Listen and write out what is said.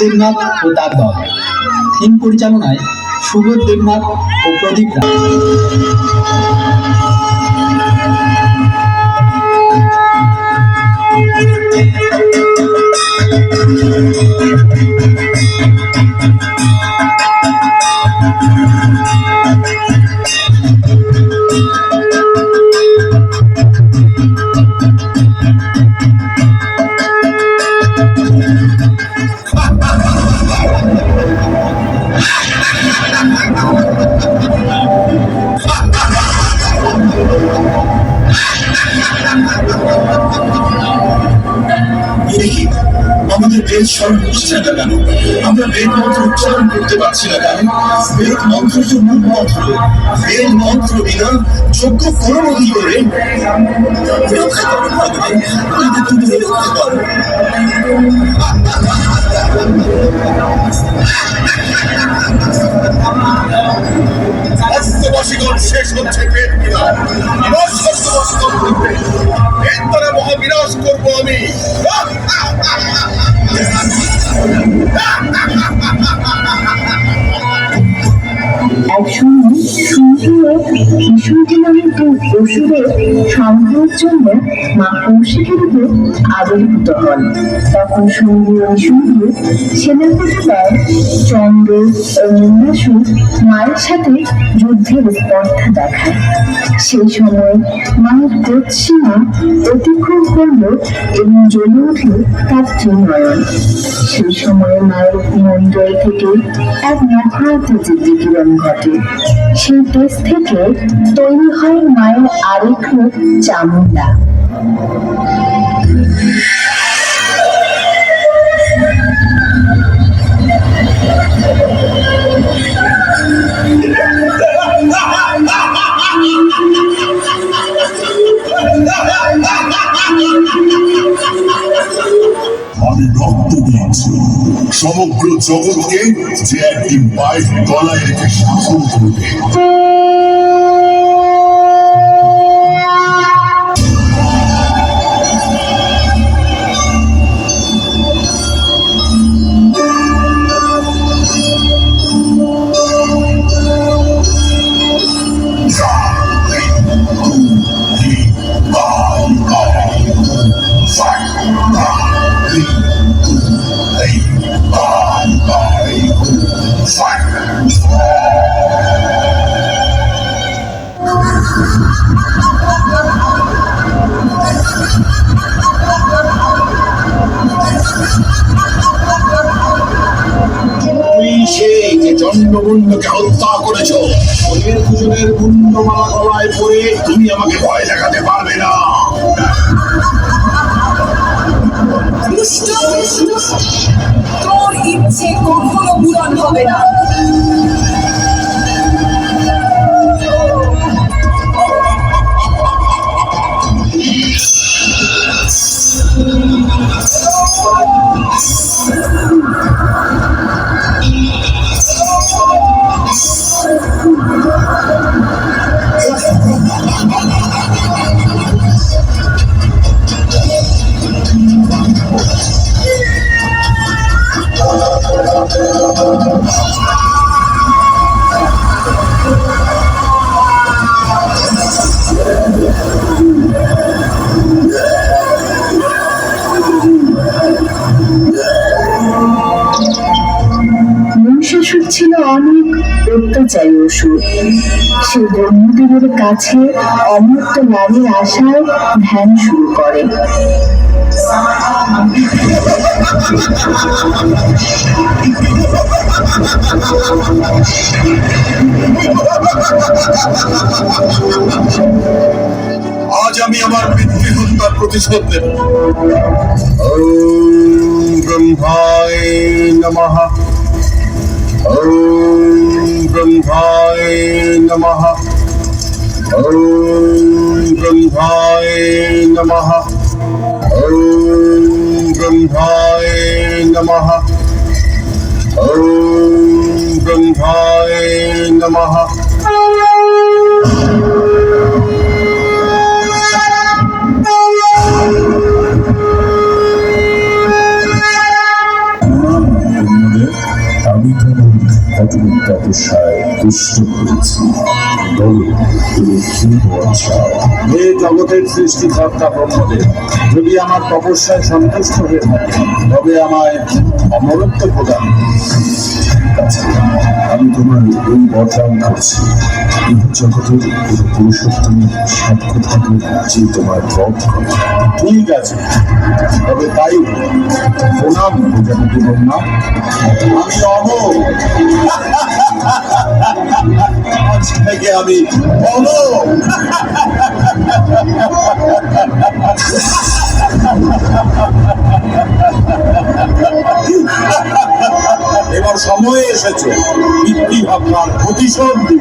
দেবনাথ ও তার দল। থিম পরিচালনায় সুবোধ দেবনাথ ও প্রদীপ রায়। দেখি আমাদের বেদ স্মরণ কেন? আমরা বেদ মন্ত্র উচ্চারণ করতে পারছি না কেন? বেদ মন্ত্র তো মূল মন্ত্র। বেদ মন্ত্র বিনা যজ্ঞ করব কি করে রক্ষা করো ভগবান আমাদের তুমি রক্ষা করো অষ্টবশীগণ শেষ হচ্ছে পেট বিনা এবার ষষ্ঠবশীগণ করবে এর দ্বারা মহাবিনাশ করব আমি। ভীষণটি নামে দুই অসুরের সংগ্রহের জন্য মা কৌশিকের উপর আবির্ভূত হন তখন সূর্য ও সূর্য সেনাপতি দেয় চন্দ্র ও মন্দাসুর মায়ের সাথে যুদ্ধের স্পর্ধা দেখায় সেই সময় মায়ের ক্রোধসীমা অতিক্রম করল এবং জ্বলে উঠল তার ত্রিনয়ন সেই সময় মায়ের মন্দির থেকে এক বিকিরণ ঘটে। সেই দেশ থেকে তৈরি হয় মায়ের আরেক রূপ চামুন্ডা সমগ্র জগৎকে যে একদিন পায়ের গলায় রেখে শাসন করবে। তুই চন্দ্রমুন্ডকে হত্যা করেছ। ওদের দুজনের মুন্ডমালা গলায় পরে তুমি আমাকে ভয় দেখাতে পারবে না। তোর ইচ্ছে কখনো পূরণ হবে না। অনেক অত্যাচারী অসুর। সে ব্রহ্মদেবের কাছে অমৃত লাভের আশায় ধ্যান শুরু করে। আজ আমি আমার পিতৃহত্যার প্রতিশোধ নেব। ওম ব্রহ্মায় নমঃ। ওম ব্রহ্মায় নমঃ ওম ব্রহ্মায় নমঃ ওম ব্রহ্মায় নমঃ ওম ব্রহ্মায় কতটুকু তপস্যায় তুষ্ট করেছি বলো তুমি কি চাও হে জগতের সৃষ্টিকর্তা যদি আমার তপস্যায় সন্তুষ্ট হয়ে থাকে, তবে আমায় অমরত্ব প্রদান আমি তোমার ওই বরদান করছি। এই জগতের কোনো সাক্ষ্য যে তোমার করে। ঠিক আছে। তবে তাই প্রণাম, প্রজাপতি ব্রহ্মা আমি অমর। আজ আমি অমর। এসেছে। পিতৃ ভাবনার প্রতিশোধ দিন।